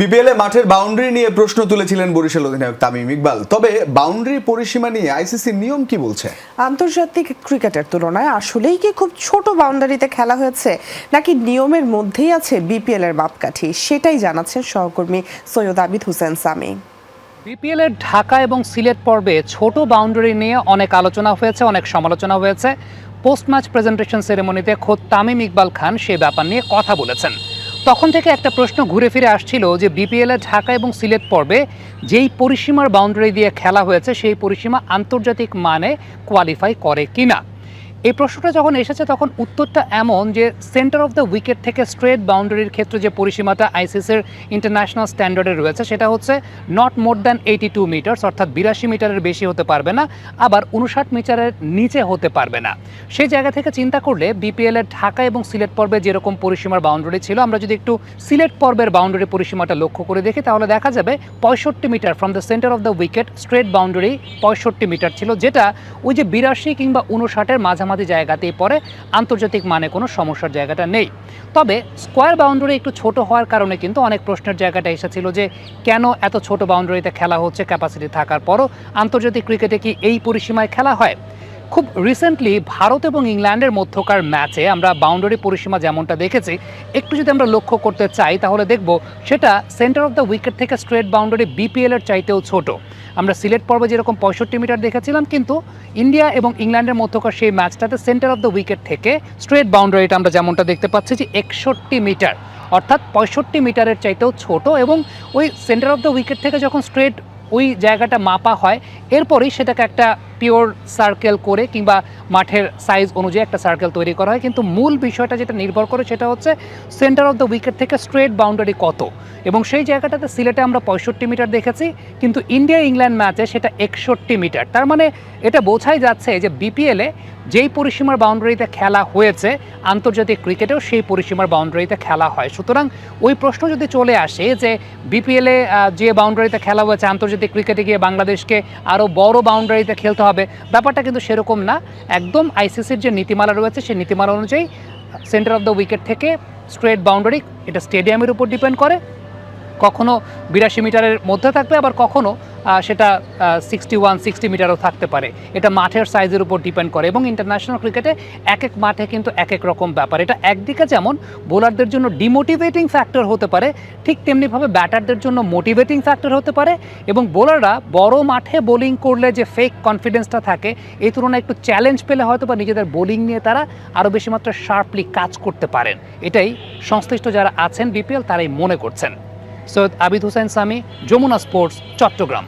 BPL এ মাঠের boundary নিয়ে প্রশ্ন তুলেছিলেন বরিশাল অধিনায়ক তামিম ইকবাল। তবে বাউন্ডারি পরিসীমা নিয়ে আইসিসির নিয়ম কি বলছে? আন্তর্জাতিক ক্রিকেটের তুলনায় আসলেই কি খুব ছোট বাউন্ডারিতে খেলা হয়েছে নাকি নিয়মের মধ্যেই আছে বিপিএল এর মাপকাঠি সেটাই জানাচ্ছেন সহকর্মী সৈয়দ আবিদ হোসেন সামি। বিপিএল এর ঢাকা এবং সিলেট পর্বে ছোট বাউন্ডারি নিয়ে অনেক আলোচনা হয়েছে অনেক সমালোচনা হয়েছে। পোস্ট ম্যাচ প্রেজেন্টেশন সেরেমনিতে খোদ তামিম ইকবাল খান সে ব্যাপার নিয়ে কথা বলেছেন। তখন থেকে একটা প্রশ্ন ঘুরে ফিরে আসছিল যে বিপিএল ঢাকা এবং সিলেট পর্বে যেই পরিসীমার বাউন্ডারি দিয়ে খেলা হয়েছে, সেই পরিসীমা আন্তর্জাতিক মানে কোয়ালিফাই করে কিনা। এই প্রশ্নটা যখন এসেছে, তখন উত্তরটা এমন যে সেন্টার অফ দ্য উইকেট থেকে স্ট্রেট বাউন্ডারির ক্ষেত্রে যে পরিসীমাটা আইসিসির ইন্টারন্যাশনাল স্ট্যান্ডার্ডে রয়েছে, সেটা হচ্ছে not more than eighty two metres অর্থাৎ বিরাশি মিটারের বেশি হতে পারবে না, আবার উনষাট মিটারের নিচে হতে পারবে না। সেই জায়গা থেকে চিন্তা করলে বিপিএল এর ঢাকা এবং সিলেট পর্বে যেরকম পরিসীমার বাউন্ডারি ছিল, আমরা যদি একটু সিলেট পর্বের বাউন্ডারি পরিসীমাটা লক্ষ্য করে দেখি, তাহলে দেখা যাবে পঁয়ষট্টি metre from the centre of the wicket straight boundary পঁয়ষট্টি মিটার ছিল, যেটা ওই যে বিরাশি কিংবা উনষাটের মাঝামাঝি জায়গাতেই পড়ে, আন্তর্জাতিক মানে কোনো সমস্যার জায়গাটা নেই। তবে স্কোয়ার বাউন্ডারি একটু ছোট হওয়ার কারণে কিন্তু অনেক প্রশ্নের জায়গাটা এসেছিল যে কেন এত ছোট বাউন্ডারিতে খেলা হচ্ছে ক্যাপাসিটি থাকার পরও আন্তর্জাতিক ক্রিকেটে কি এই পরিসীমায় খেলা হয়? খুব রিসেন্টলি ভারত এবং ইংল্যান্ডের মধ্যকার ম্যাচে আমরা বাউন্ডারি পরিসীমা যেমনটা দেখেছি, একটু যদি আমরা লক্ষ্য করতে চাই, তাহলে দেখব সেটা সেন্টার অফ দ্য উইকেট থেকে স্ট্রেট বাউন্ডারি বিপিএল এর চাইতেও ছোট। আমরা সিলেট পর্বে যেরকম পঁয়ষট্টি মিটার দেখেছিলাম, কিন্তু ইন্ডিয়া এবং ইংল্যান্ডের মধ্যকার সেই ম্যাচটাতে সেন্টার অফ দ্য উইকেট থেকে স্ট্রেট বাউন্ডারিটা আমরা যেমনটা দেখতে পাচ্ছি যে একষট্টি মিটার, অর্থাৎ পঁয়ষট্টি মিটারের চাইতেও ছোট এবং ওই সেন্টার অফ দ্য উইকেট থেকে যখন স্ট্রেট ওই জায়গাটা মাপা হয়, এরপরেই সেটাকে একটা পিওর সার্কেল করে কিংবা মাঠের সাইজ অনুযায়ী একটা সার্কেল তৈরি করা হয়। কিন্তু মূল বিষয়টা যেটা নির্ভর করে সেটা হচ্ছে সেন্টার অফ দ্য উইকেট থেকে স্ট্রেট বাউন্ডারি কত? এবং সেই জায়গাটাতে সিলেটে আমরা পঁয়ষট্টি মিটার দেখেছি, কিন্তু ইন্ডিয়া ইংল্যান্ড ম্যাচে সেটা একষট্টি মিটার। তার মানে এটা বোঝাই যাচ্ছে যে বিপিএলে যেই পরিসীমার বাউন্ডারিতে খেলা হয়েছে, আন্তর্জাতিক ক্রিকেটেও সেই পরিসীমার বাউন্ডারিতে খেলা হয়। সুতরাং ওই প্রশ্ন যদি চলে আসে যে বিপিএলে যে বাউন্ডারিতে খেলা হয়েছে, আন্তর্জাতিক ক্রিকেটে গিয়ে বাংলাদেশকে আরও বড় বাউন্ডারিতে খেলতে হবে ব্যাপারটা কিন্তু সেরকম না। একদম আইসিসির যে নীতিমালা রয়েছে, সেই নীতিমালা অনুযায়ী সেন্টার অফ দ্য উইকেট থেকে স্ট্রেট বাউন্ডারি এটা স্টেডিয়ামের উপর ডিপেন্ড করে। কখনো বিরাশি মিটারের মধ্যে থাকবে, আবার কখনো সেটা সিক্সটি ওয়ান সিক্সটি মিটারও থাকতে পারে। এটা মাঠের সাইজের উপর ডিপেন্ড করে এবং ইন্টারন্যাশনাল ক্রিকেটে এক এক মাঠে কিন্তু এক এক রকম ব্যাপার। এটা একদিকে যেমন বোলারদের জন্য ডিমোটিভেটিং ফ্যাক্টর হতে পারে, ঠিক তেমনিভাবে ব্যাটারদের জন্য মোটিভেটিং ফ্যাক্টর হতে পারে এবং বোলাররা বড় মাঠে বোলিং করলে যে ফেক কনফিডেন্সটা থাকে, এই তুলনায় একটু চ্যালেঞ্জ পেলে হয়তো বা নিজেদের বোলিং নিয়ে তারা আরও বেশি মাত্রা শার্পলি কাজ করতে পারেন। এটাই সংশ্লিষ্ট যারা আছেন বিপিএল তারাই মনে করছেন। সৈয়দ আবিদ হোসেন সামি, যমুনা স্পোর্টস চট্টগ্রাম।